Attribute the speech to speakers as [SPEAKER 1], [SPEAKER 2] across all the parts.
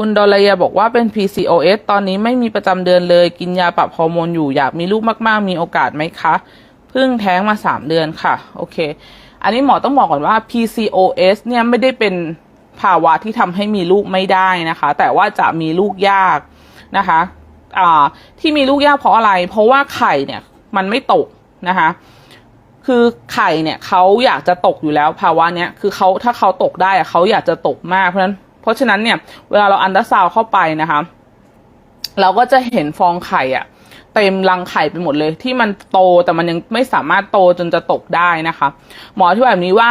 [SPEAKER 1] คุณดอลยบอกว่าเป็น PCOS ตอนนี้ไม่มีประจำเดือนเลย กินยาปรับฮอร์โมนอยู่อยากมีลูกมากๆ มีโอกาสไหมคะเพิ่งแท้งมา3เดือนค่ะ โอเค อันนี้หมอต้องบอกก่อนว่า PCOS เนี่ยไม่ได้เป็นภาวะที่ทำให้มีลูกไม่ได้นะคะ แต่ว่าจะมีลูกยากนะคะอ่าที่มีลูกยากเพราะอะไร เพราะว่าไข่เนี่ยมันไม่ตกนะคะ คือไข่เนี่ยเขาอยากจะตกอยู่แล้วภาวะเนี้ย คือเขาถ้าเขาตกได้เขาอยากจะตกมากเพราะฉะนั้น ราะฉะนั้นเนี่ยเวลาเราอันดาซาวเข้าไปนะคะ เราก็จะเห็นฟองไข่อะเต็มรังไข่ไปหมดเลย ที่มันโตแต่มันยังไม่สามารถโตจนจะตกได้นะคะ หมอที่แบบนี้ว่า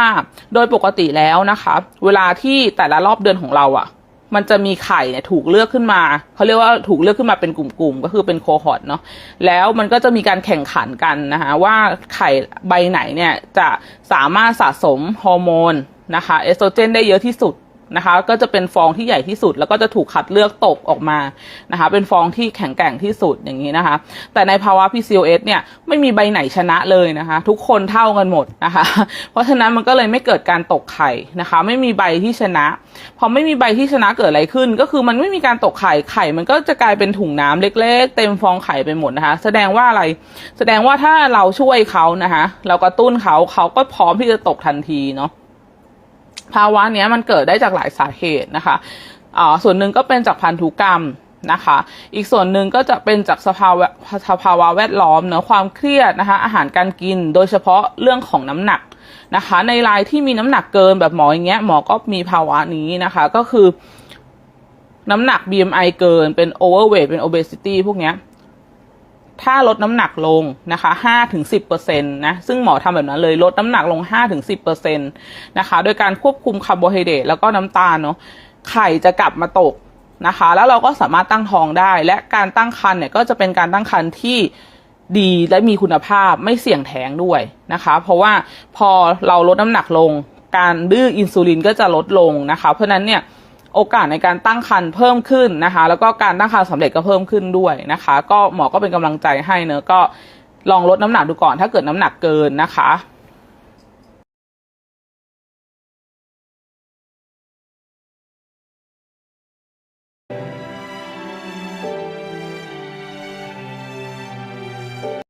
[SPEAKER 1] โดยปกติแล้วนะคะ เวลาที่แต่ละรอบเดือนของเราอะมันจะมีไข่เนี่ยถูกเลือกขึ้นมาเขาเรียกว่าถูกเลือกขึ้นมาเป็นกลุ่มๆก็คือเป็นโคฮอตเนาะแล้วมันก็จะมีการแข่งขันกันนะคะว่าไข่ใบไหนเนี่ยจะสามารถสะสมฮอร์โมนนะคะเอสโตรเจนได้เยอะที่สุด นะคะก็จะเป็นฟองที่ใหญ่ที่สุด แล้วก็จะถูกคัดเลือกตกออกมานะคะเป็นฟองที่แข็งแกร่งที่สุดอย่างนี้นะคะ แต่ในภาวะ PCOS เนี่ยไม่มีใบไหนชนะเลยนะคะ ทุกคนเท่ากันหมดนะคะ เพราะฉะนั้นมันก็เลยไม่เกิดการตกไข่นะคะ ไม่มีใบที่ชนะ พอไม่มีใบที่ชนะเกิดอะไรขึ้น ก็คือมันไม่มีการตกไข่ไข่ มันก็จะกลายเป็นถุงน้ำเล็ก ๆ เต็มฟองไข่ไปหมดนะคะ แสดงว่าอะไรแสดงว่าถ้าเราช่วยเขานะคะ เรากระตุ้นเขาเขาก็พร้อมที่จะตกทันทีเนาะ ภาวะเนี้ยมันเกิดได้จากหลายสาเหตุนะคะอ่าส่วนหนึ่งก็เป็นจากพันธุกรรมนะคะ อีกส่วนหนึ่งก็จะเป็นจากสภาวะสภาวะแวดล้อมเนะความเครียดนะคะ อาหารการกิน โดยเฉพาะเรื่องของน้ำหนักนะคะ ในรายที่มีน้ำหนักเกินแบบหมออย่างเงี้ยหมอก็มีภาวะนี้นะคะ ก็คือ น้ำหนัก BMI เกินเป็น overweight เป็น obesity พวกเนี้ย ถ้าลดน้ำหนักลงนะคะ5ถึง10%นต์นะ ซึ่งหมอทำแบบนั้นเลยลดน้ำหนักลง5ถึง10%นต์นะคะ โดยการควบคุมคาร์โบไฮเดรตแล้วก็น้ำตาลเนาะ ไข่จะกลับมาตกนะคะ แล้วเราก็สามารถตั้งท้องได้ และการตั้งครรภ์เนี่ยก็จะเป็นการตั้งครรภ์ที่ดีและมีคุณภาพไม่เสี่ยงแท้งด้วยนะคะ เพราะว่าพอเราลดน้ำหนักลง การดื้ออินซูลินก็จะลดลงนะคะ เพราะนั้นเนี่ย โอกาสในการตั้งครรภ์เพิ่มขึ้นนะคะ แล้วก็การตั้งครรภ์สำเร็จก็เพิ่มขึ้นด้วยนะคะ ก็หมอก็เป็นกำลังใจให้เนอะก็ลองลดน้ำหนักดูก่อนถ้าเกิดน้ำหนักเกินนะคะ